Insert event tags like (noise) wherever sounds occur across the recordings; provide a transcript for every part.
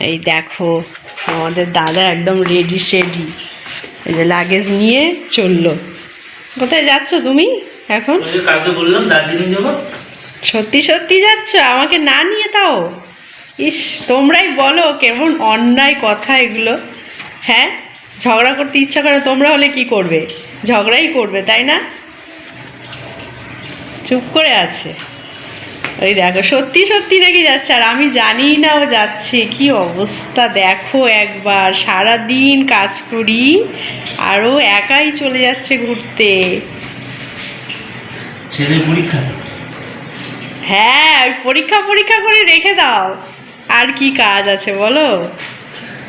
এই দেখো আমাদের দাদা একদম রেডি সেডি এই যে লাগেজ নিয়ে চলল। কোথায় যাচ্ছ তুমি এখন? বললাম দার্জিলিং যাব। সত্যি সত্যি যাচ্ছ? আমাকে না নিয়ে তাও? ইস তোমরাই বলো কেমন অন্যায় কথা এগুলো। হ্যাঁ? ঝগড়া করতে ইচ্ছা করে তোমরা হলে কি করবে? ঝগড়াই করবে তাই না? চুপ করে আছে। ওই দেখো সত্যি সত্যি নাকি যাচ্ছে আর আমি জানি না ও যাচ্ছে কি অবস্থা দেখো একবার সারা দিন কাজ করি আর ও একাই চলে যাচ্ছে ঘুরতে। ছেলের পরীক্ষা? হ্যাঁ পরীক্ষা পরীক্ষা করে রেখে দাও আর কি কাজ আছে বলো?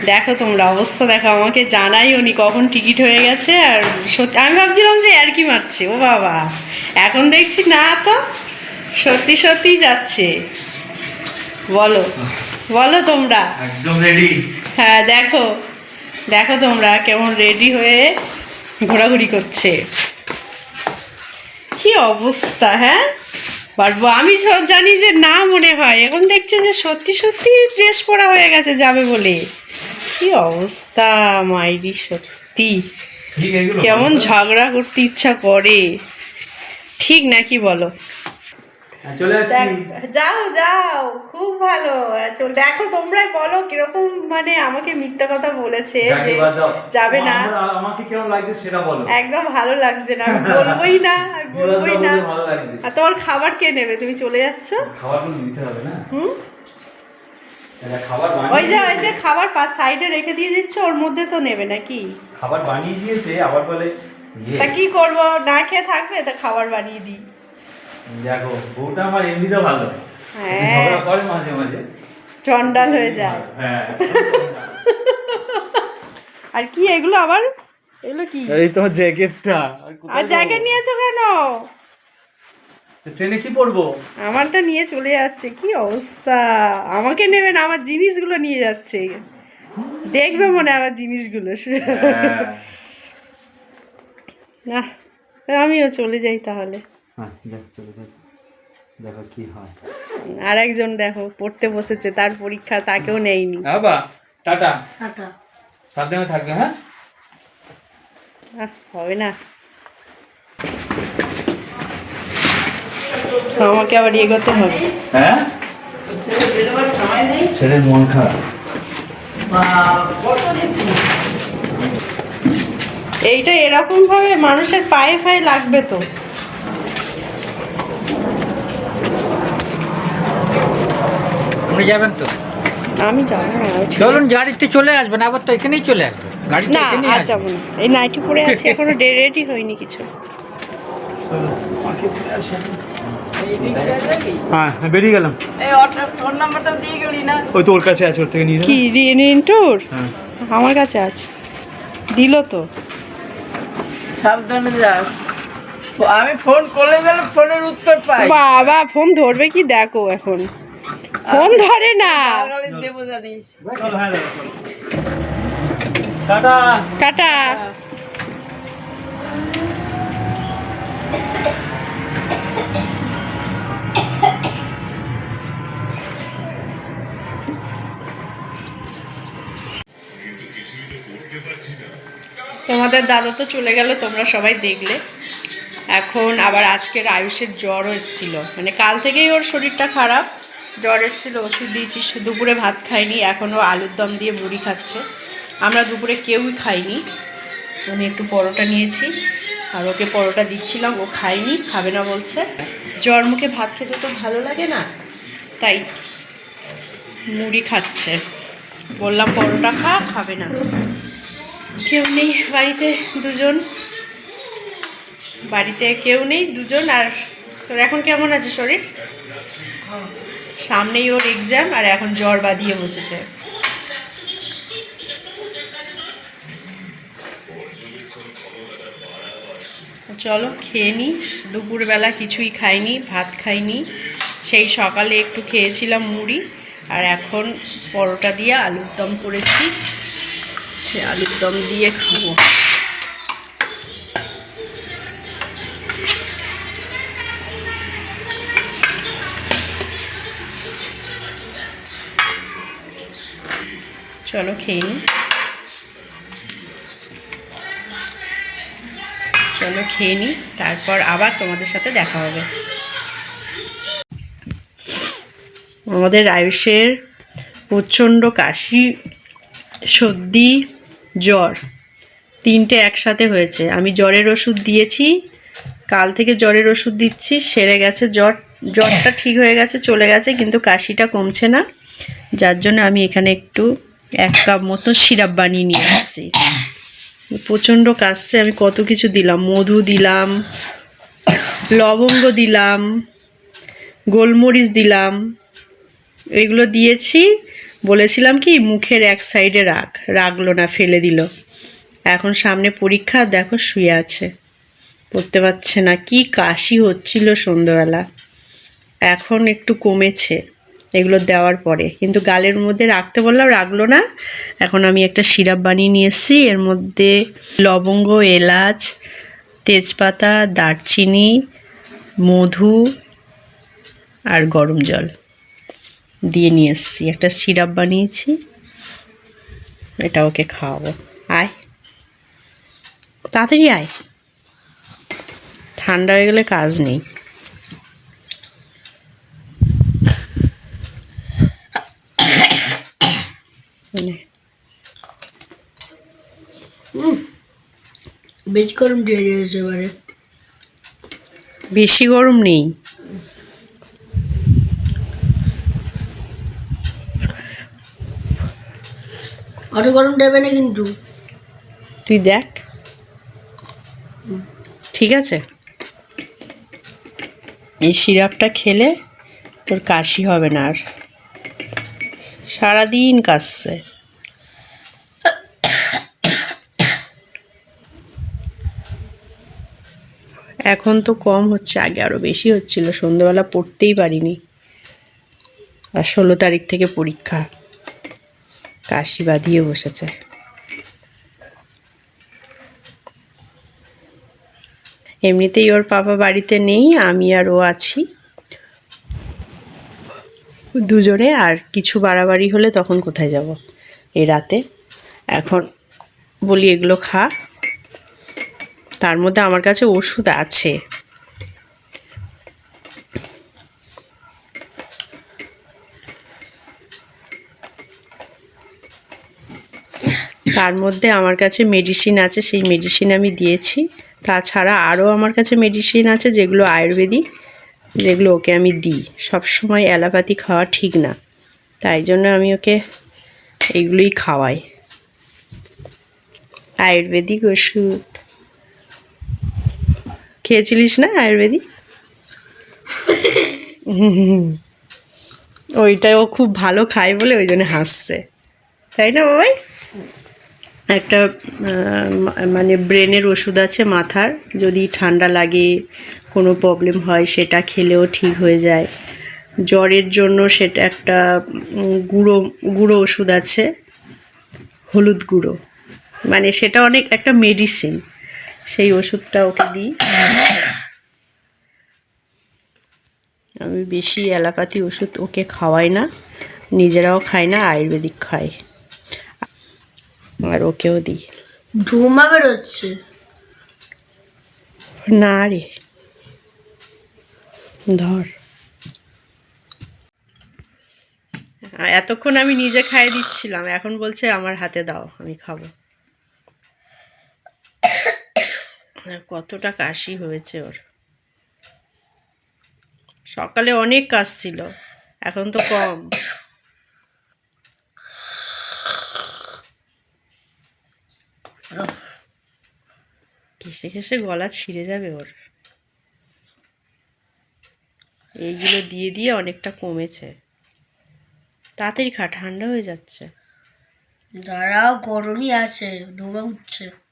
দেখো তোমরা অবস্থা দেখো আমাকে জানাই উনি কখন টিকিট হয়ে গেছে আর সত্যি আমি ভাবছিলাম যে আর কি মারছে ও বাবা। এখন দেখছি না তো। সত্যি সত্যি যাচ্ছে। বলো বলো তোমরা। একদম রেডি হ্যাঁ দেখো দেখো তোমরা কেমন রেডি হয়ে ঘোরাঘুরি করছে। কি অবস্থা হ্যাঁ? পারব আমি জানি যে না মনে হয়। এখন দেখছে যে সত্যি সত্যি ড্রেস পরা হয়ে গেছে যাবে বলে। কি অবস্থা মাইরি সত্যি। কেমন ঝগড়া করতে ইচ্ছা করে। ঠিক নাকি বলো? চলে যাচ্ছি। যাও যাও খুব ভালো। চল দেখো তোমরাই বলো কীরকম মানে আমাকে মিথ্যা কথা বলেছে যে যাবে না। আমাকে কেমন লাগছে সেটা বলো। একদম ভালো লাগছে না (laughs) বলবোই না বলবোই না। আর তোমার খাবার কে নেবে? তুমি চলে যাচ্ছ? খাবারগুলো দিতে হবে না। হুম? খাবার ওই যে ওই যে খাবার সাইডে রেখে দিয়ে দিচ্ছ ওর মধ্যে তো নেবে নাকি? খাবার বানিয়ে দিয়েছে আবার বলে ইয়ে, তা কি করব? না খেয়ে থাকবে তা খাবার বানিয়ে দিই। দেখো বউটা আমার এমনিতেও ভালো। হ্যাঁ। ঝগড়া করে মাঝে মাঝে। চন্ডাল হয়ে যায়। হ্যাঁ আর কি এগুলো আবার? এগুলো কি? এই তোমার জ্যাকেটটা। আর জ্যাকেট নিয়েছো কেন? ট্রেনে কি পরবো? আমারটা নিয়ে চলে যাচ্ছে কি অবস্থা? আমাকে নেবে না আমার জিনিসগুলো নিয়ে যাচ্ছে। দেখবে মনে হয় আমার জিনিসগুলো। হ্যাঁ। না আমিও চলে যাই তাহলে। দেখো কি হয়। আর একজন দেখো পড়তে বসেছে তার পরীক্ষা তাকেও নেয়নি। বাবা টাটা। সাবধানে থাকবে হ্যাঁ? হবে না। আমাকে আবার ইয়ে করতে হবে। হ্যাঁ? ছেলের মন খারাপ। এইটা এরকম ভাবে মানুষের পায়ে ফায়ে লাগবে তো। আপনি যাবেন তো? আমি যাব না চলুন গাড়িতে চলে আসবেন আবার তো এখানেই চলে আসবেন। গাড়িতে না এখানেই আর আসবেন যাব না। এই নাইটি পরে আছি এখনও রেডি হয়নি কিছু। হ্যাঁ বেরিয়ে গেলাম। ফোন নাম্বারটা দিয়ে ওই তো ওর কাছে আছে ওর থেকে নিয়ে কি রিন্টুর হ্যাঁ। আমার কাছে আছে। দিল তো। সাবধানে যাস। আমি ফোন করলে গেলে ফোনের উত্তর পাই। বাবা ফোন ধরবে কি? দেখো এখন। ফোন ধরে না। কাটা তোমাদের দাদা তো চলে গেল তোমরা সবাই দেখলে। এখন আবার আজকের আয়ুষের জ্বরও এসেছিল। মানে কাল থেকেই ওর শরীরটা খারাপ। জ্বর এসেছিল, ওষুধ দিয়েছি দুপুরে ভাত খাইনি এখনও আলুর দম দিয়ে মুড়ি খাচ্ছে। আমরা দুপুরে কেউই খাইনি। আমি একটু পরোটা নিয়েছি, আর ওকে পরোটা দিচ্ছিলাম, ও খায়নি, খাবে না বলছে। জ্বর মুখে ভাত খেতে তো ভালো লাগে না, তাই মুড়ি খাচ্ছে। বললাম, পরোটা খা, খাবে না। কেউ নেই বাড়িতে দুজন। বাড়িতে কেউ নেই, দুজন, আর তোর এখন কেমন আছে শরীর? সামনেই ওর এক্সাম আর এখন জ্বর বাঁধিয়ে বসেছে। চলো, খেয়ে নিই দুপুরবেলা কিছুই খাইনি, ভাত খাইনি। সেই সকালে একটু খেয়েছিলাম মুড়ি আর এখন পরোটা দিয়ে আলুর দম করেছি। সে আলুর দম দিয়ে খাব। চলো খেয়ে নিই চলো খেয়ে নিই তারপর আবার তোমাদের সাথে দেখা হবে। আমাদের আয়ুষের প্রচণ্ড কাশি, সর্দি, জ্বর, তিনটে একসাথে হয়েছে। আমি জ্বরের ওষুধ দিয়েছি, কাল থেকে জ্বরের ওষুধ দিচ্ছি, সেরে গেছে জ্বর, জ্বরটা ঠিক হয়ে গেছে, চলে গেছে, কিন্তু কাশিটা কমছে না। যার জন্য আমি এখানে একটু এক কাপ মতো সিরাপ বানিয়ে নিয়ে আসছি। প্রচণ্ড কাশছে, আমি কত কিছু দিলাম। মধু দিলাম, লবঙ্গ দিলাম, গোলমরিচ দিলাম, এগুলো দিয়েছি। বলেছিলাম কি, মুখের এক সাইডে রাখ, রাখল না, ফেলে দিল। এখন সামনে পরীক্ষা, দেখো শুয়ে আছে। পড়তে পারছে না, কি কাশি হচ্ছিল সন্ধ্যাবেলা। এখন একটু কমেছে। এগুলো দেওয়ার পরে। কিন্তু গালের মধ্যে রাখতে বললাম, রাখল না। এখন আমি একটা সিরাপ বানিয়ে নিয়ে এসেছি। এর মধ্যে লবঙ্গ, এলাচ, তেজপাতা, দারচিনি, মধু আর গরম জল দিয়ে নিয়ে এসেছি। একটা সিরাপ বানিয়েছি। এটা ওকে খাওয়াবো। আয়। তাড়াতাড়ি আয়। ঠান্ডা হয়ে গেলে কাজ নেই নে। বেশ গরম দিয়ে দিয়েছে এবারে। বেশি গরম নেই। অত গরম দেবে না কিন্তু। তুই দেখ। ঠিক আছে। এই সিরাপটা খেলে তোর কাশি হবে না আর। সারাদিন কাশছে। এখন তো কম হচ্ছে, আগে আরও বেশি হচ্ছিল, সন্ধ্যেবেলা পড়তেই পারিনি। আর ষোলো তারিখ থেকে পরীক্ষা। কাশি বাঁধিয়ে বসেছে। এমনিতেই ওর পাপা বাড়িতে নেই, আমি আর ও আছি। দুজনে, আর কিছু বাড়াবাড়ি হলে তখন কোথায় যাব? এই রাতে। এখন বলি, এগুলো খা। তার মধ্যে আমার কাছে ওষুধ আছে। তার মধ্যে আমার কাছে মেডিসিন আছে, সেই মেডিসিন আমি দিয়েছি। তাছাড়া আরও আমার কাছে মেডিসিন আছে, যেগুলো আয়ুর্বেদিক, যেগুলো ওকে আমি দিই। সব সময় অ্যালোপ্যাথি খাওয়া ঠিক না, তাই জন্য আমি ওকে এইগুলোই খাওয়াই। আয়ুর্বেদিক ওষুধ। খেয়েছিলিস না আয়ুর্বেদিক? ওইটাই ও খুব ভালো খায় বলে ওই জন্য হাসছে। তাই না বাবাই? একটা মানে ব্রেনের ওষুধ আছে মাথার, যদি ঠান্ডা লাগে, কোনো প্রবলেম হয়, সেটা খেলেও ঠিক হয়ে যায়। জ্বরের জন্য সেটা একটা গুঁড়ো গুঁড়ো ওষুধ আছে, হলুদ গুঁড়ো। মানে সেটা অনেক, একটা মেডিসিন সেই ওষুধটা ওকে দিই। আমি বেশি অ্যালোপ্যাথি ওষুধ ওকে খাওয়াই না নিজেরাও খাই না আয়ুর্বেদিক খাই। আর ওকেও দিই। ধুমা বেরোচ্ছে না রে। ধর। এতক্ষণ আমি নিজে খাইয়ে দিচ্ছিলাম এখন বলছে আমার হাতে দাও আমি খাব আর কতটা কাশি হয়েছে ওর। সকালে অনেক কাশ ছিল, এখন তো কম। ঘেসে ঘেসে গলা ছিঁড়ে যাবে ওর। এইগুলো দিয়ে দিয়ে অনেকটা কমেছে। তাড়াতাড়ি খা, ঠান্ডা হয়ে যাচ্ছে। দাঁড়াও, গরমই আছে ধুমা উঠছে।